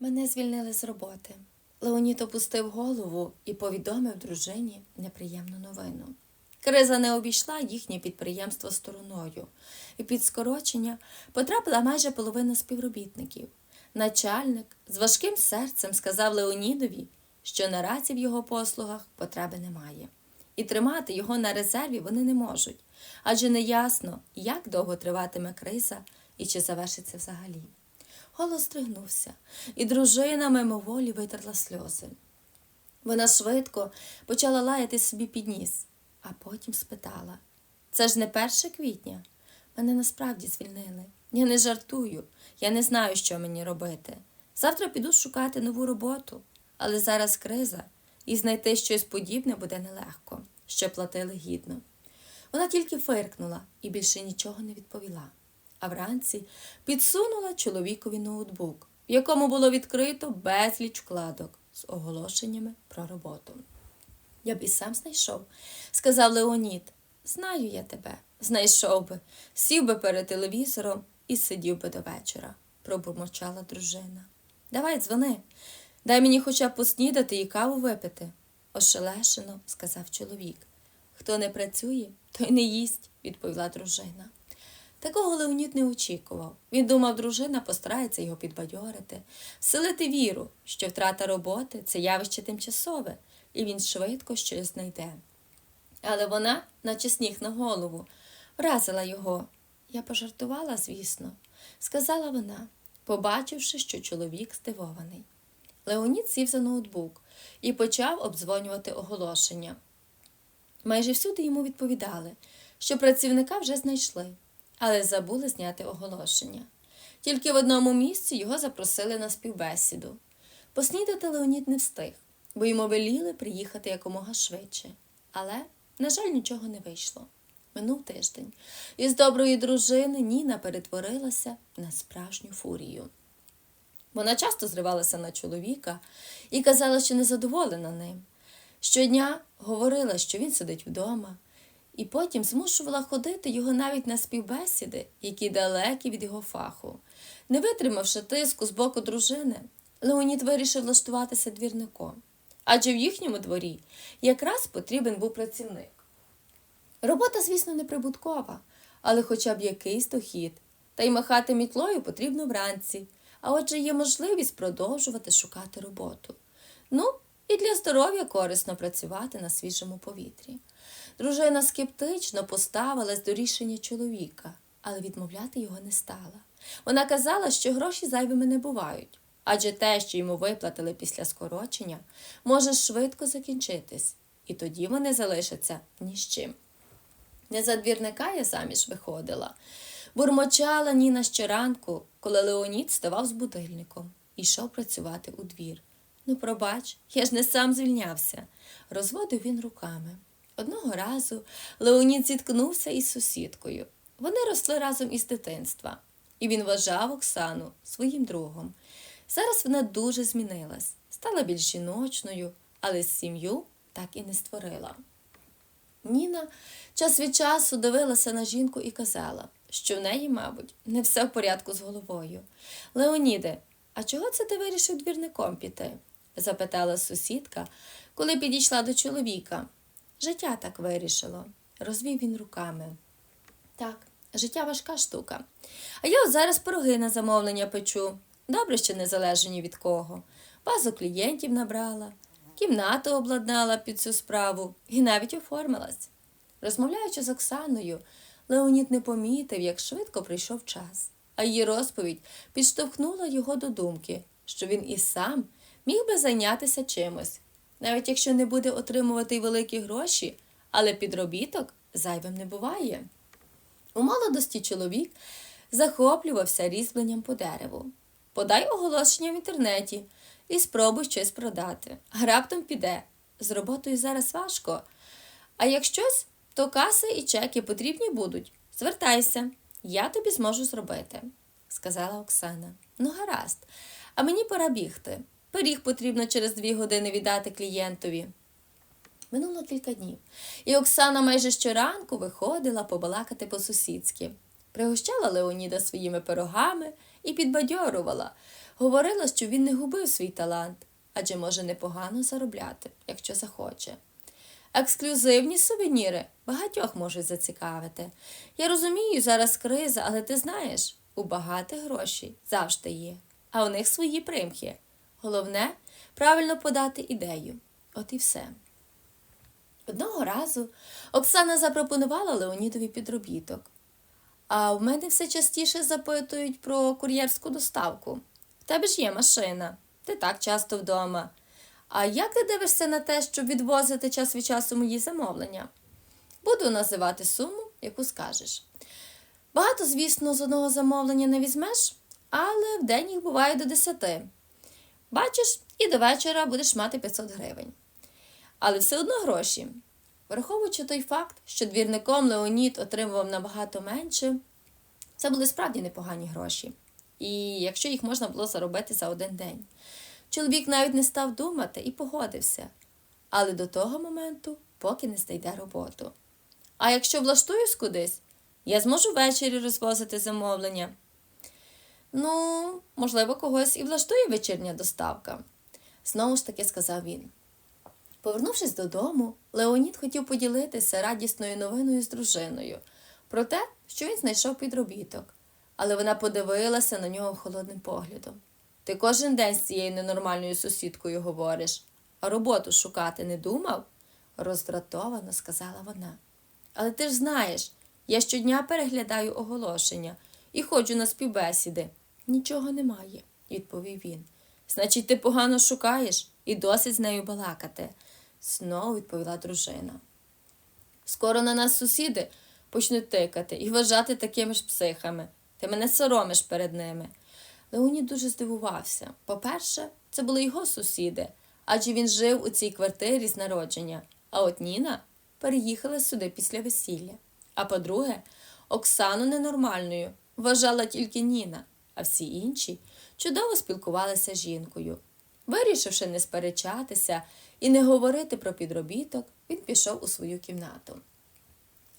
Мене звільнили з роботи. Леонід опустив голову і повідомив дружині неприємну новину. Криза не обійшла їхнє підприємство стороною, і під скорочення потрапила майже половина співробітників. Начальник з важким серцем сказав Леонідові, що наразі в його послугах потреби немає, і тримати його на резерві вони не можуть, адже неясно, як довго триватиме криза і чи завершиться взагалі. Голос стригнувся, і дружина мимоволі витерла сльози. Вона швидко почала лаяти собі під ніс, а потім спитала: Це ж не 1 квітня? Мене насправді звільнили. Я не жартую, я не знаю, що мені робити. Завтра піду шукати нову роботу, але зараз криза, і знайти щось подібне буде нелегко, що платили гідно. Вона тільки фиркнула і більше нічого не відповіла. А вранці підсунула чоловікові ноутбук, в якому було відкрито безліч вкладок з оголошеннями про роботу. Я б і сам знайшов, сказав Леонід. Знаю я тебе, знайшов би, сів би перед телевізором і сидів би до вечора, пробурмочала дружина. Давай дзвони, дай мені хоча б поснідати і каву випити, ошелешено сказав чоловік. Хто не працює, той не їсть, відповіла дружина. Такого Леонід не очікував. Він думав, дружина постарається його підбадьорити, вселити віру, що втрата роботи це явище тимчасове, і він швидко щось знайде. Але вона, наче сніг на голову, вразила його. Я пожартувала, звісно, сказала вона, побачивши, що чоловік здивований. Леонід сів за ноутбук і почав обдзвонювати оголошення. Майже всюди йому відповідали, що працівника вже знайшли, але забули зняти оголошення. Тільки в одному місці його запросили на співбесіду. Поснідати Леонід не встиг, бо йому веліли приїхати якомога швидше. Але, на жаль, нічого не вийшло. Минув тиждень, і з доброї дружини Ніна перетворилася на справжню фурію. Вона часто зривалася на чоловіка і казала, що незадоволена ним. Щодня говорила, що він сидить вдома, і потім змушувала ходити його навіть на співбесіди, які далекі від його фаху. Не витримавши тиску з боку дружини, Леонід вирішив влаштуватися двірником, адже в їхньому дворі якраз потрібен був працівник. Робота, звісно, не прибуткова, але хоча б якийсь дохід, та й махати мітлою потрібно вранці, а отже є можливість продовжувати шукати роботу. Ну, і для здоров'я корисно працювати на свіжому повітрі. Дружина скептично поставилась до рішення чоловіка, але відмовляти його не стала. Вона казала, що гроші зайвими не бувають, адже те, що йому виплатили після скорочення, може швидко закінчитись, і тоді вони залишаться ні з чим. Не за двірника я заміж виходила. Бурмочала Ніна щоранку, коли Леонід ставав з будильником і йшов працювати у двір. Ну, пробач, я ж не сам звільнявся, розводив він руками. Одного разу Леонід зіткнувся із сусідкою. Вони росли разом із дитинства, і він вважав Оксану своїм другом. Зараз вона дуже змінилась, стала більш жіночною, але сім'ю так і не створила. Ніна час від часу дивилася на жінку і казала, що в неї, мабуть, не все в порядку з головою. Леоніде, а чого це ти вирішив двірником піти? запитала сусідка, коли підійшла до чоловіка. Життя так вирішило, розвів він руками. Так, життя важка штука. А я от зараз пироги на замовлення печу. Добре, що не залежу від кого. Базу клієнтів набрала, кімнату обладнала під цю справу і навіть оформилась. Розмовляючи з Оксаною, Леонід не помітив, як швидко прийшов час, а її розповідь підштовхнула його до думки, що він і сам міг би зайнятися чимось, навіть якщо не буде отримувати великі гроші, але підробіток зайвим не буває. У молодості чоловік захоплювався різьбленням по дереву. Подай оголошення в інтернеті і спробуй щось продати. Раптом піде. З роботою зараз важко. А як щось, то каси і чеки потрібні будуть. Звертайся, я тобі зможу зробити, сказала Оксана. Ну, гаразд, а мені пора бігти. Пиріг потрібно через дві години віддати клієнтові. Минуло кілька днів, і Оксана майже щоранку виходила побалакати по-сусідськи. Пригощала Леоніда своїми пирогами і підбадьорувала. Говорила, що він не губив свій талант, адже може непогано заробляти, якщо захоче. Ексклюзивні сувеніри багатьох можуть зацікавити. Я розумію, зараз криза, але ти знаєш, у багатих гроші завжди є, а у них свої примхи. Головне правильно подати ідею. От і все. Одного разу Оксана запропонувала Леонідові підробіток. А в мене все частіше запитують про кур'єрську доставку. В тебе ж є машина, ти так часто вдома. А як ти дивишся на те, щоб відвозити час від часу мої замовлення? Буду називати суму, яку скажеш. Багато, звісно, з одного замовлення не візьмеш, але в день їх буває до десяти. Бачиш, і до вечора будеш мати 500 гривень. Але все одно гроші. Враховуючи той факт, що двірником Леонід отримував набагато менше, це були справді непогані гроші. І якщо їх можна було заробити за один день. Чоловік навіть не став думати і погодився. Але до того моменту, поки не знайде роботу. А якщо влаштуюсь кудись, я зможу ввечері розвозити замовлення. Ну, можливо, когось і влаштує вечірня доставка, знову ж таки сказав він. Повернувшись додому, Леонід хотів поділитися радісною новиною з дружиною про те, що він знайшов підробіток, але вона подивилася на нього холодним поглядом. Ти кожен день з цією ненормальною сусідкою говориш, а роботу шукати не думав? роздратовано сказала вона. Але ти ж знаєш, я щодня переглядаю оголошення і ходжу на співбесіди. Нічого немає, відповів він. Значить, ти погано шукаєш і досить з нею балакати, знову відповіла дружина. Скоро на нас сусіди почнуть тикати і вважати такими ж психами. Ти мене соромиш перед ними. Леонід дуже здивувався. По-перше, це були його сусіди, адже він жив у цій квартирі з народження, а от Ніна переїхала сюди після весілля. А по-друге, Оксану ненормальною вважала тільки Ніна, а всі інші чудово спілкувалися з жінкою. Вирішивши не сперечатися і не говорити про підробіток, він пішов у свою кімнату.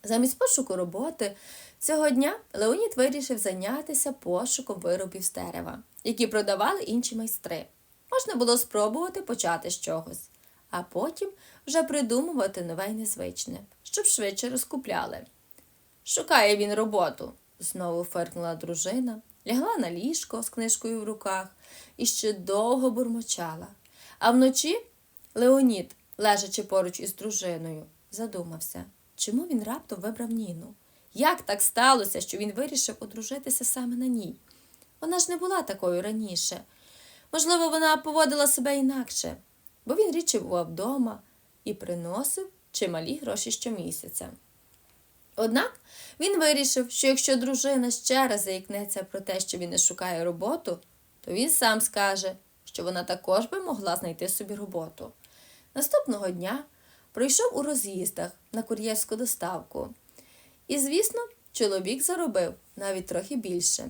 Замість пошуку роботи цього дня Леонід вирішив зайнятися пошуком виробів з дерева, які продавали інші майстри. Можна було спробувати почати з чогось, а потім вже придумувати нове й незвичне, щоб швидше розкупляли. Шукає він роботу, знову фиркнула дружина, лягла на ліжко з книжкою в руках і ще довго бурмочала. А вночі Леонід, лежачи поруч із дружиною, задумався, чому він раптом вибрав Ніну. Як так сталося, що він вирішив одружитися саме на ній? Вона ж не була такою раніше. Можливо, вона поводила себе інакше, бо він рідше бував вдома і приносив чималі гроші щомісяця. Однак він вирішив, що якщо дружина ще раз заікнеться про те, що він не шукає роботу, то він сам скаже, що вона також би могла знайти собі роботу. Наступного дня пройшов у роз'їздах на кур'єрську доставку. І, звісно, чоловік заробив навіть трохи більше.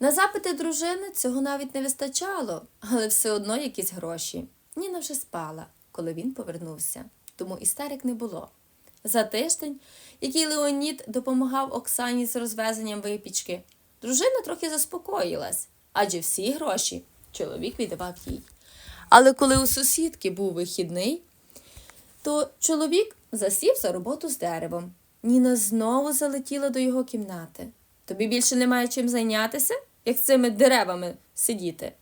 На запити дружини цього навіть не вистачало, але все одно якісь гроші. Ніна вже спала, коли він повернувся, тому істерик не було. За тиждень, який Леонід допомагав Оксані з розвезенням випічки, дружина трохи заспокоїлась, адже всі гроші чоловік віддавав їй. Але коли у сусідки був вихідний, то чоловік засів за роботу з деревом. Ніна знову залетіла до його кімнати. Тобі більше немає чим зайнятися, як цими деревами сидіти.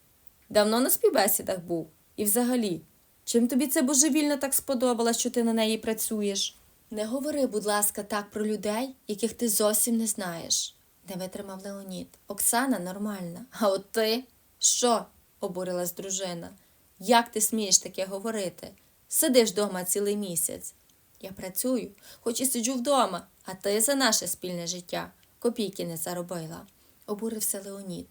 Давно на співбесідах був. І взагалі, чим тобі це божевільно так сподобалось, що ти на неї працюєш? Не говори, будь ласка, так про людей, яких ти зовсім не знаєш, не витримав Леонід. Оксана нормальна. А от ти що? обурилась дружина. Як ти смієш таке говорити? Сидиш вдома цілий місяць. Я працюю, хоч і сиджу вдома, а ти за наше спільне життя копійки не заробила. Обурився Леонід.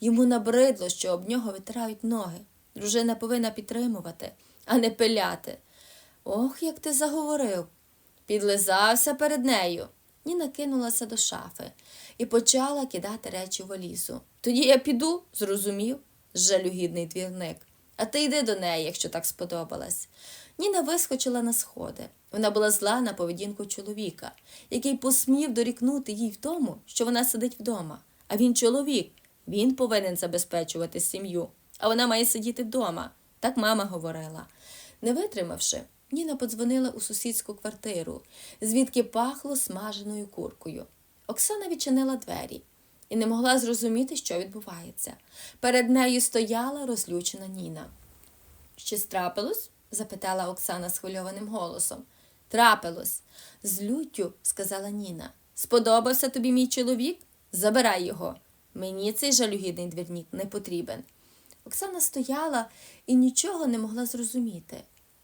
Йому набридло, що об нього витирають ноги. Дружина повинна підтримувати, а не пиляти. Ох, як ти заговорив. Підлизався перед нею. Ніна кинулася до шафи і почала кидати речі в валізу. Тоді я піду, зрозумів, жалюгідний двірник. А ти йди до неї, якщо так сподобалась. Ніна вискочила на сходи. Вона була зла на поведінку чоловіка, який посмів дорікнути їй в тому, що вона сидить вдома. А він чоловік, Він повинен забезпечувати сім'ю, а вона має сидіти вдома. Так мама говорила. Не витримавши, Ніна подзвонила у сусідську квартиру, звідки пахло смаженою куркою. Оксана відчинила двері і не могла зрозуміти, що відбувається. Перед нею стояла розлючена Ніна. Щось трапилось? запитала Оксана схвильованим голосом. Трапилось, з люттю, сказала Ніна. Сподобався тобі мій чоловік? Забирай його. Мені цей жалюгідний двірнік не потрібен. Оксана стояла і нічого не могла зрозуміти.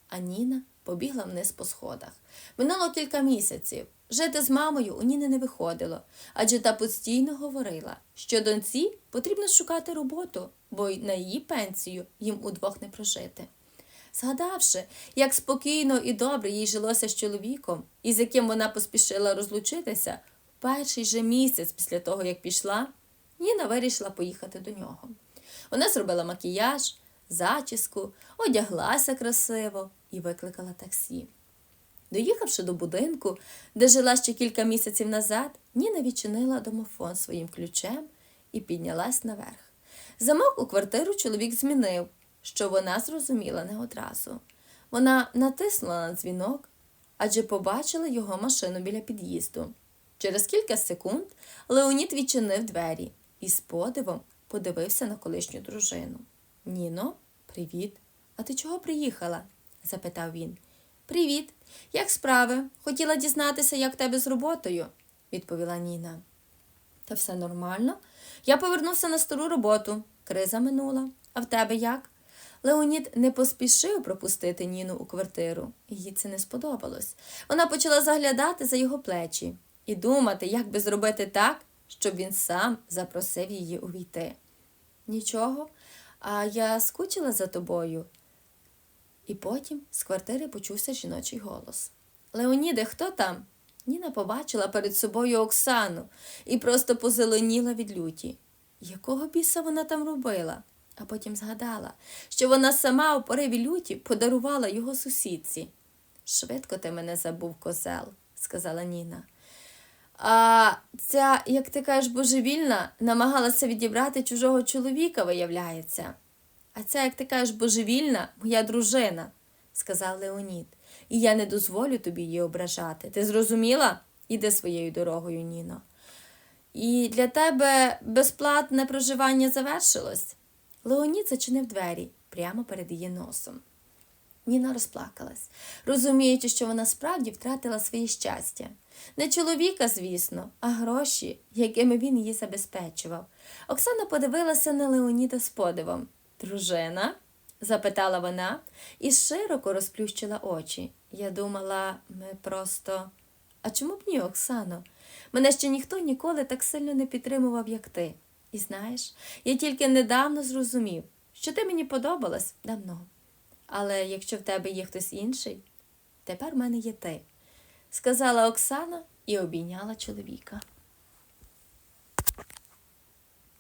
А Ніна побігла вниз по сходах. Минуло кілька місяців. Жити з мамою у Ніни не виходило, адже та постійно говорила, що доньці потрібно шукати роботу, бо й на її пенсію їм удвох не прожити. Згадавши, як спокійно і добре їй жилося з чоловіком, із яким вона поспішила розлучитися, перший же місяць після того, як пішла, Ніна вирішила поїхати до нього. Вона зробила макіяж, зачіску, одяглася красиво і викликала таксі. Доїхавши до будинку, де жила ще кілька місяців назад, Ніна відчинила домофон своїм ключем і піднялась наверх. Замок у квартиру чоловік змінив, що вона зрозуміла не одразу. Вона натиснула на дзвінок, адже побачила його машину біля під'їзду. Через кілька секунд Леонід відчинив двері і з подивом подивився на колишню дружину. Ніно, привіт. А ти чого приїхала? Запитав він. Привіт. Як справи? Хотіла дізнатися, як в тебе з роботою, відповіла Ніна. Та все нормально. Я повернувся на стару роботу. Криза минула. А в тебе як? Леонід не поспішив пропустити Ніну у квартиру. Їй це не сподобалось. Вона почала заглядати за його плечі і думати, як би зробити так, щоб він сам запросив її увійти. Нічого, а я скучила за тобою. І потім з квартири почувся жіночий голос. Леоніде, хто там? Ніна побачила перед собою Оксану і просто позеленіла від люті. Якого біса вона там робила? А потім згадала, що вона сама у пориві люті подарувала його сусідці. Швидко ти мене забув, козел, сказала Ніна. А ця, як ти кажеш, божевільна, намагалася відібрати чужого чоловіка, виявляється. А ця, як ти кажеш, божевільна, моя дружина, сказав Леонід, і я не дозволю тобі її ображати. Ти зрозуміла? Іди своєю дорогою, Ніно. І для тебе безплатне проживання завершилось. Леонід зачинив двері прямо перед її носом. Ніна розплакалась, розуміючи, що вона справді втратила своє щастя. Не чоловіка, звісно, а гроші, якими він її забезпечував. Оксана подивилася на Леоніда з подивом. Дружина? запитала вона і широко розплющила очі. Я думала, ми просто. А чому б ні, Оксано? Мене ще ніхто ніколи так сильно не підтримував, як ти. І знаєш, я тільки недавно зрозумів, що ти мені подобалась давно. Але якщо в тебе є хтось інший, тепер в мене є ти, сказала Оксана і обійняла чоловіка.